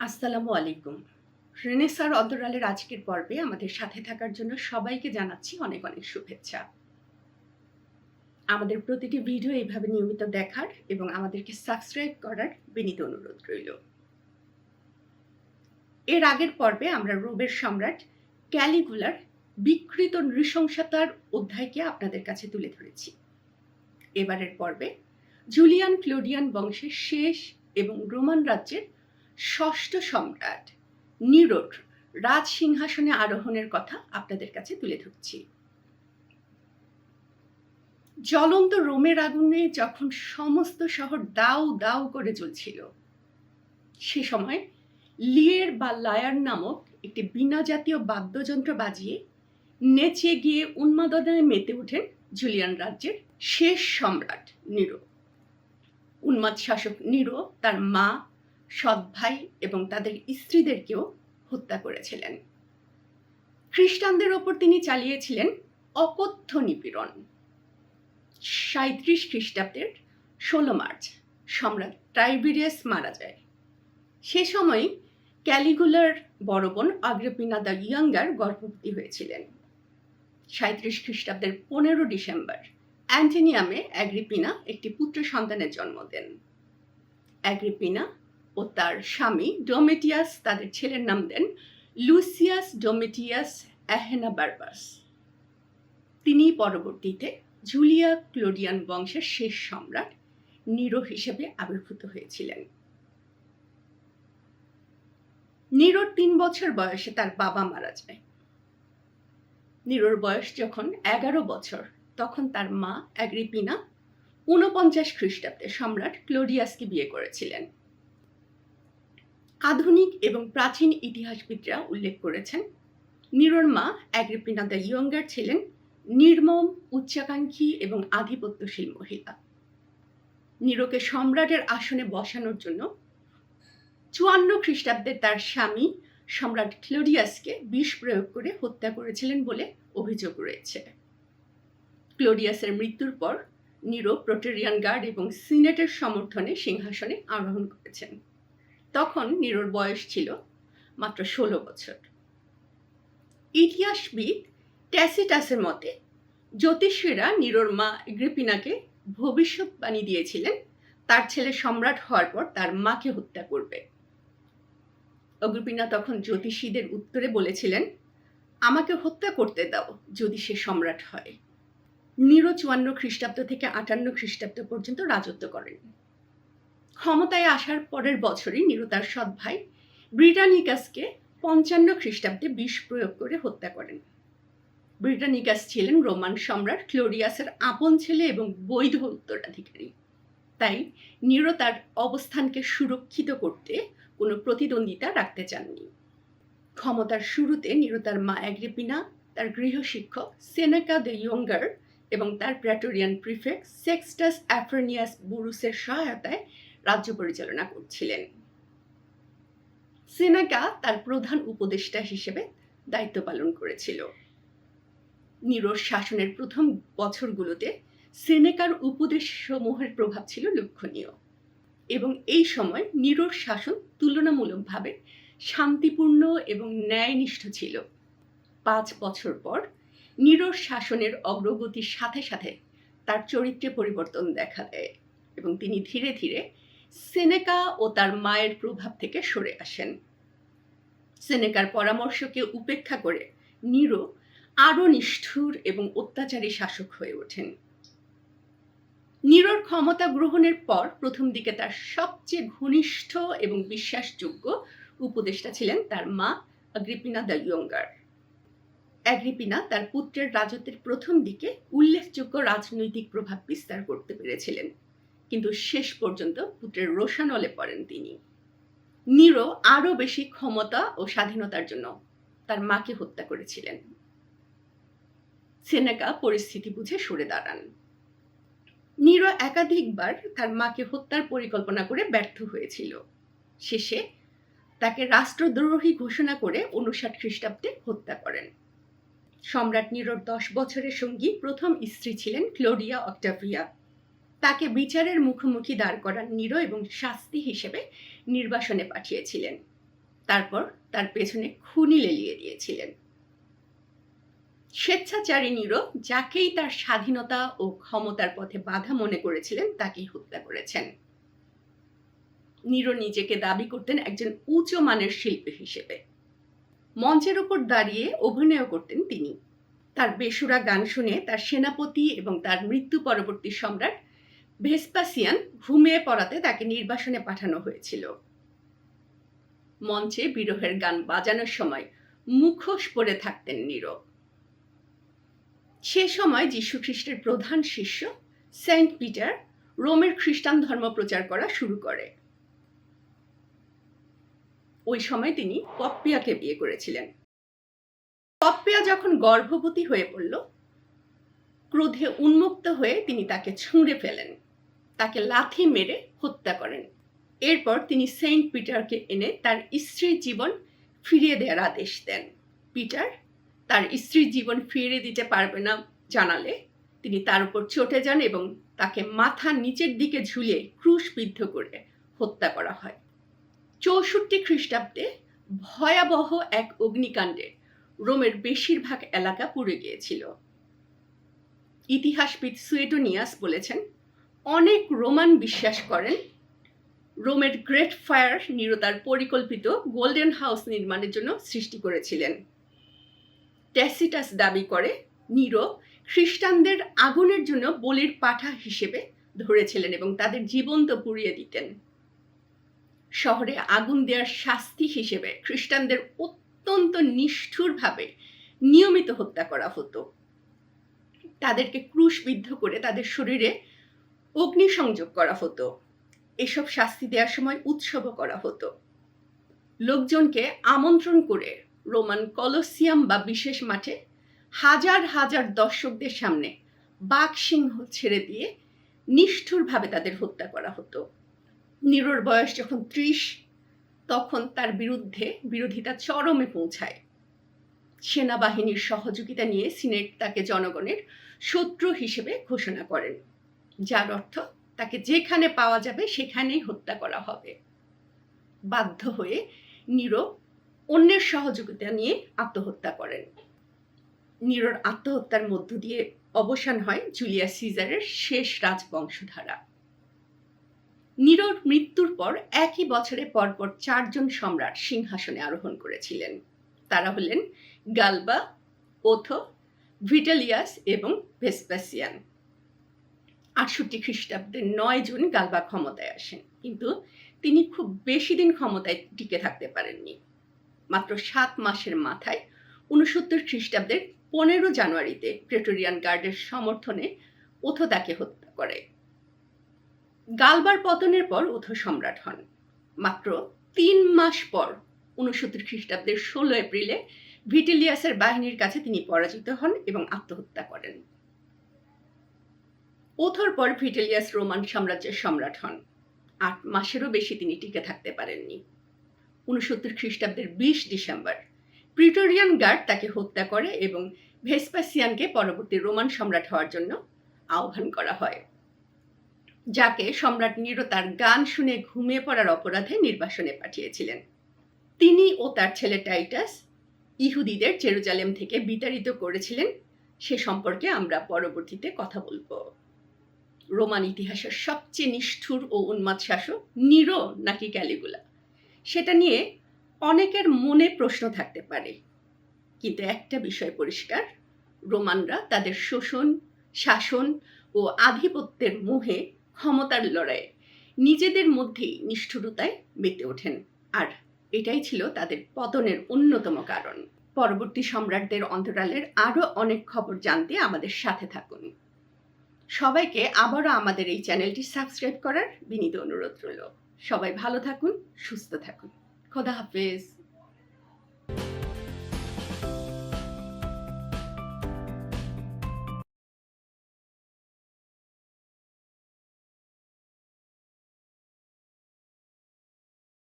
আসসালামু আলাইকুম। রেনেসার অন্তরালের আজকের পর্বে আমাদের সাথে থাকার জন্য সবাইকে জানাচ্ছি অনেক অনেক শুভেচ্ছা। আমাদের প্রতিটি ভিডিও এইভাবে নিয়মিত দেখার এবং আমাদেরকে সাবস্ক্রাইব করার বিনীত অনুরোধ রইল। এর আগের পর্বে আমরা রোবের সম্রাট ক্যালিগুলার বিকৃত নৃশংসতার অধ্যায়কে আপনাদের কাছে তুলে ধরেছি। এবারের পর্বে জুলিয়ান ক্লোডিয়ান বংশের শেষ এবং রোমান রাজ্যের ষষ্ঠ সম্রাট নিরোর রাজ সিংহাসনে আরোহণের কথা আপনাদের কাছে তুলে ধরছি। জ্বলন্ত রোমের আগুনে যখন সমস্ত শহর দাউ দাউ করে জ্বলছিল, সে সময় লিয়ের বা লায়ার নামক একটি বিনা জাতীয় বাদ্যযন্ত্র বাজিয়ে নেচে গিয়ে উন্মাদনায় মেতে ওঠেন জুলিয়ান রাজ্যের শেষ সম্রাট নিরো। উন্মাদ শাসক নিরো তার মা সৎ ভাই এবং তাদের স্ত্রীদেরকেও হত্যা করেছিলেন। খ্রিস্টানদের ওপর তিনি চালিয়েছিলেন অকথ্য নিপীড়ন। সাঁত্রিশ খ্রিস্টাব্দের ষোলো মার্চ সম্রাট টাইবেরিয়াস মারা যায়। সে সময় ক্যালিগুলার বড় বোন আগ্রপিনা দ্য ইয়াঙ্গার গর্ভবতী হয়েছিলেন। সাঁত্রিশ খ্রিস্টাব্দের পনেরো ডিসেম্বর অ্যান্টেনিয়ামে অ্যাগ্রিপিনা একটি পুত্র সন্তানের জন্ম দেন। অ্যাগ্রিপিনা ও তার স্বামী ডোমেটিয়াস তাদের ছেলের নাম দেন লুসিয়াস ডোমেটিয়াস অ্যাহেনা বারবাস তিনি পরবর্তীতে জুলিয়া ক্লোডিয়ান বংশের শেষ সম্রাট নিরো হিসেবে আবির্ভূত হয়েছিলেন। নিরোর তিন বছর বয়সে তার বাবা মারা যায়। নিরোর বয়স যখন এগারো বছর, তখন তার মা অ্যাগ্রিপিনা ঊনপঞ্চাশ খ্রিস্টাব্দে সম্রাট ক্লোডিয়াসকে বিয়ে করেছিলেন। আধুনিক এবং প্রাচীন ইতিহাসবিদরা উল্লেখ করেছেন। নিরোর মা অ্যাগ্রিপিনা দ্য ইয়ঙ্গার ছিলেন নির্মম, উচ্চাকাঙ্ক্ষী এবং আধিপত্যশীল মহিলা। নিরোকে সম্রাটের আসনে বসানোর জন্য চুয়ান্ন খ্রিস্টাব্দে তার স্বামী সম্রাট ক্লোডিয়াসকে বিষ প্রয়োগ করে হত্যা করেছিলেন বলে অভিযোগ রয়েছে। ক্লোডিয়াসের মৃত্যুর পর নিরো প্রোটেরিয়ান গার্ড এবং সিনেটের সমর্থনে সিংহাসনে আরোহণ করেছেন। তখন নিরোর বয়স ছিল মাত্র ষোলো বছর। ইতিহাসবিদ ট্যাসিটাসের মতে জ্যোতিষীরা নিরোর মা গ্রিপিনাকে ভবিষ্যৎবাণী দিয়েছিলেন, তার ছেলে সম্রাট হওয়ার পর তার মাকে হত্যা করবে। অগ্রিপিনা তখন জ্যোতিষীদের উত্তরে বলেছিলেন, আমাকে হত্যা করতে দাও যদি সে সম্রাট হয়। নিরো চুয়ান্ন খ্রিস্টাব্দ থেকে আটান্ন খ্রিস্টাব্দ পর্যন্ত রাজত্ব করেন। ক্ষমতায় আসার পরের বছরই নিরো তার সৎ ভাই ব্রিটানিকাসকে পঞ্চান্ন খ্রিস্টাব্দে বিষ প্রয়োগ করে হত্যা করেন। ব্রিটানিকাস ছিলেন রোমান সম্রাট ক্লোরিয়াসের আপন ছেলে এবং বৈধ উত্তরাধিকারী। তাই নিরো তার অবস্থানকে সুরক্ষিত করতে কোনো প্রতিদ্বন্দ্বিতা রাখতে চাননি। ক্ষমতার শুরুতে নিরো তার মা অ্যাগ্রিপিনা, তার গৃহশিক্ষক সেনেকা দ্য ইয়ঙ্গার এবং তার প্র্যাটোরিয়ান প্রিফেক্ট সেক্সটাস অ্যাফ্রোনিয়াস বুরুসের সহায়তায় রাজ্য পরিচালনা করছিলেন। সেনাকা তার প্রধান উপদেষ্টা হিসেবে দায়িত্ব পালন করেছিল। নিরোর শাসনের প্রথম বছরগুলোতে সেনেকার উপদেশ সমূহের প্রভাব ছিল লক্ষণীয় এবং এই সময় নিরোর শাসন তুলনামূলকভাবে শান্তিপূর্ণ এবং ন্যায়নিষ্ঠ ছিল। পাঁচ বছর পর নিরোর শাসনের অগ্রগতির সাথে সাথে তার চরিত্রে পরিবর্তন দেখা দেয় এবং তিনি ধীরে ধীরে সেনেকা ও তার মায়ের প্রভাব থেকে সরে আসেন। সেনেকার পরামর্শকে উপেক্ষা করে নিরো আরও নিষ্ঠুর এবং অত্যাচারী শাসক হয়ে ওঠেন। নিরোর ক্ষমতা গ্রহণের পর প্রথম দিকে তার সবচেয়ে ঘনিষ্ঠ এবং বিশ্বাসযোগ্য উপদেষ্টা ছিলেন তার মা অগ্রিপিনা দ্য ইয়ঙ্গার। অ্যাগ্রিপিনা তার পুত্রের রাজত্বের প্রথম দিকে উল্লেখযোগ্য রাজনৈতিক প্রভাব বিস্তার করতে পেরেছিলেন। কিন্তু শেষ পর্যন্ত পুত্রের রোশানলে পড়েন তিনি। নিরো আরও বেশি ক্ষমতা ও স্বাধীনতার জন্য তার মাকে হত্যা করেছিলেন। সেনেকা পরিস্থিতি বুঝে সরে দাঁড়ান। নিরো একাধিকবার তার মাকে হত্যার পরিকল্পনা করে ব্যর্থ হয়েছিল। শেষে তাকে রাষ্ট্রদ্রোহী ঘোষণা করে উনষাট খ্রিস্টাব্দে হত্যা করেন। সম্রাট নিরোর দশ বছরের সঙ্গী প্রথম স্ত্রী ছিলেন ক্লোডিয়া অক্টাভিয়া। তাকে বিচারের মুখোমুখি দাঁড় করান নিরো এবং শাস্তি হিসেবে নির্বাসনে পাঠিয়েছিলেন। তারপর তার পেছনে খুনি লেলিয়ে দিয়েছিলেন। স্বেচ্ছাচারী নিরো, যাকেই তার স্বাধীনতা ও ক্ষমতার পথে বাধা মনে করেছিলেন, তাকেই হত্যা করেছেন। নিরো নিজেকে দাবি করতেন একজন উচ্চ মানের শিল্পী হিসেবে। মঞ্চের উপর দাঁড়িয়ে অভিনয় করতেন তিনি। তার বেসুরা গান শুনে তার সেনাপতি এবং তার মৃত্যু পরবর্তী সম্রাট ভেসপাসিয়ান ঘুমিয়ে পড়াতে তাকে নির্বাসনে পাঠানো হয়েছিল। মঞ্চে বিরহের গান বাজানোর সময় মুখোশ পরে থাকতেন নীরব। সে সময় যীশু খ্রিস্টের প্রধান শিষ্য সেন্ট পিটার রোমের খ্রিস্টান ধর্ম প্রচার করা শুরু করে। ওই সময় তিনি পপ্পিয়াকে বিয়ে করেছিলেন। পপ্পিয়া যখন গর্ভবতী হয়ে পড়ল, ক্রোধে উন্মুক্ত হয়ে তিনি তাকে ছুঁড়ে ফেলেন। তাকে লাথি মেরে হত্যা করেন। এরপর তিনি সেন্ট পিটারকে এনে তার স্ত্রীর জীবন ফিরিয়ে দেওয়ার আদেশ দেন। পিটার তার স্ত্রীর জীবন ফিরিয়ে দিতে পারবে না জানালে তিনি তার উপর চটে যান এবং তাকে মাথা নিচের দিকে ঝুলিয়ে ক্রুশবিদ্ধ করে হত্যা করা হয়। চৌষট্টি খ্রিস্টাব্দে ভয়াবহ এক অগ্নিকাণ্ডে রোমের বেশিরভাগ এলাকা পুড়ে গিয়েছিল। ইতিহাসবিদ সুয়েটোনিয়াস বলেছেন অনেক রোমান বিশ্বাস করেন। রোমের গ্রেট ফায়ার নিরতার পরিকল্পিত গোল্ডেন হাউস নির্মাণের জন্য সৃষ্টি করেছিলেন। ট্যাসিটাস দাবি করে, নিরো খ্রিস্টানদের আগুনের জন্য বলির পাঠা হিসেবে ধরেছিলেন এবং তাদের জীবন্ত পুড়িয়ে দিতেন। শহরে আগুন দেওয়ার শাস্তি হিসেবে খ্রিস্টানদের অত্যন্ত নিষ্ঠুরভাবে নিয়মিত হত্যা করা হতো। তাদেরকে ক্রুশবিদ্ধ করে তাদের শরীরে অগ্নিসংযোগ করা হতো। এসব শাস্তি দেওয়ার সময় উৎসবও করা হতো। লোকজনকে আমন্ত্রণ করে রোমান কলোসিয়াম বা বিশেষ মাঠে হাজার হাজার দর্শকদের সামনে বাঘ সিংহ ছেড়ে দিয়ে নিষ্ঠুরভাবে তাদের হত্যা করা হতো। নিরোর বয়স যখন ত্রিশ, তখন তার বিরুদ্ধে বিরোধিতা চরমে পৌঁছায়। সেনাবাহিনীর সহযোগিতা নিয়ে সিনেট তাকে জনগণের শত্রু হিসেবে ঘোষণা করেন। যার অর্থ তাকে যেখানে পাওয়া যাবে সেখানেই হত্যা করা হবে। বাধ্য হয়ে নিরো অন্যের সহযোগিতা নিয়ে আত্মহত্যা করেন। নিরোর আত্মহত্যার মধ্য দিয়ে অবসান হয় জুলিয়া সিজারের শেষ রাজবংশধারা। নিরোর মৃত্যুর পর একই বছরে পরপর চারজন সম্রাট সিংহাসনে আরোহণ করেছিলেন। তারা হলেন গালবা, ওথো, ভিটালিয়াস এবং ভেসপাসিয়ান আটষট্টি খ্রিস্টাব্দের নয় জুন গালবা ক্ষমতায় আসেন। কিন্তু তিনি খুব বেশি দিন ক্ষমতায় টিকে থাকতে পারেননি। মাত্র সাত মাসের মাথায় উনসত্তর খ্রিস্টাব্দের পনেরো জানুয়ারিতে প্রেটোরিয়ান গার্ডের সমর্থনে ওথো তাকে হত্যা করে। গালবার পতনের পর ওথো সম্রাট হন। মাত্র তিন মাস পর উনসত্তর খ্রিস্টাব্দের ষোলো এপ্রিলে ভিটেলিয়াসের বাহিনীর কাছে তিনি পরাজিত হন এবং আত্মহত্যা করেন। ওথর পর ভিটেলিয়াস রোমান সাম্রাজ্যের সম্রাট হন। আট মাসেরও বেশি তিনি টিকে থাকতে পারেননি। উনসত্তর খ্রিস্টাব্দের বিশ ডিসেম্বর, প্রিটোরিয়ান গার্ড তাকে হত্যা করে এবং ভেসপাসিয়ানকে পরবর্তী রোমান সম্রাট হওয়ার জন্য আহ্বান করা হয়, যাকে সম্রাট নিরো তার গান শুনে ঘুমিয়ে পড়ার অপরাধে নির্বাসনে পাঠিয়েছিলেন। তিনি ও তার ছেলে টাইটাস ইহুদিদের জেরুজালেম থেকে বিতাড়িত করেছিলেন। সে সম্পর্কে আমরা পরবর্তীতে কথা বলব। রোমান ইতিহাসের সবচেয়ে নিষ্ঠুর ও উন্মাদ শাসক নিরো নাকি ক্যালিগুলা? সেটা নিয়ে অনেকের মনে প্রশ্ন থাকতে পারে। কিন্তু একটা বিষয় পরিষ্কার, রোমানরা তাদের শোষণ, শাসন ও আধিপত্যের মুহে ক্ষমতার লড়াইয়ে নিজেদের মধ্যেই নিষ্ঠুরতায় মেতে ওঠেন। আর এটাই ছিল তাদের পতনের অন্যতম কারণ। পরবর্তী সম্রাটদের অন্তরালের আরও অনেক খবর জানতে আমাদের সাথে থাকুন। সবাইকে আবারও আমাদের এই চ্যানেলটি সাবস্ক্রাইব করার বিনীত অনুরোধ রইল। সবাই ভালো থাকুন, সুস্থ থাকুন। খোদা হাফেজ।